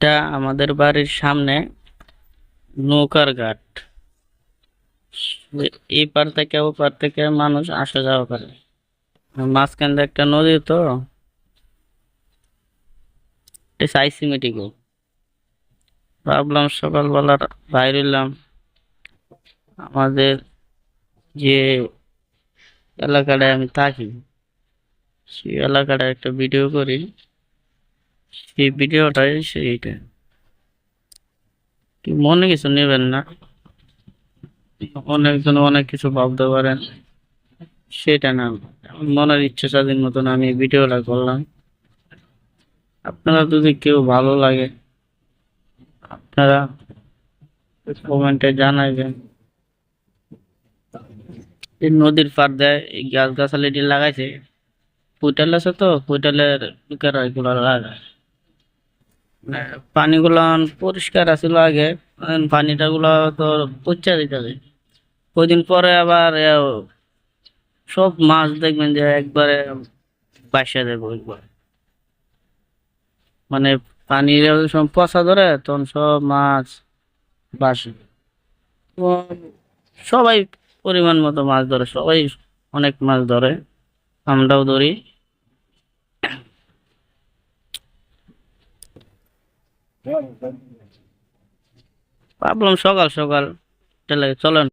এটা আমাদের বাড়ির সামনে নৌকার ঘাট। এই পার থেকে ও পার থেকে মানুষ আসা যাওয়া করে। মাঝখান একটা নদী তো। এটা সাইসিমেটিক ভাবলাম সকালবেলা বাইর হইলাম আমাদের যে এলাকাটায় আমি থাকি, সেই এলাকাটা একটা ভিডিও করি। সেই ভিডিওটাই সেইটা। কি মনে কিছু নেবেন না? অনেকজন অনেক কিছু ভাবতে পারেন। সেটা না। মনের ইচ্ছা স্বাধীন মতন আমি ভিডিওটা করলাম। আপনারা যদি কেউ ভালো লাগে, আপনারা কমেন্টে জানাইবেন। এই নদীর পার দেয় এই গাছ গাছালিটি লাগাইছে পুইটাল আছে তো? পুইটালের বিকার এগুলো লাগায়। পানিগুলো পরিষ্কার আছিল আগে পানিটা গুলো তো পচা দিতেছে কদিন পরে আবার সব মাছ দেখবেন যে একবারে বাসা দেবো একবার। মানে পানির সব পচা ধরে, তখন সব মাছ বাসে। সবাই পরিমাণ মতো মাছ ধরে, সবাই অনেক মাছ ধরে। আমরাও ধরি। ভাবলাম সকাল সকাল। চলেন।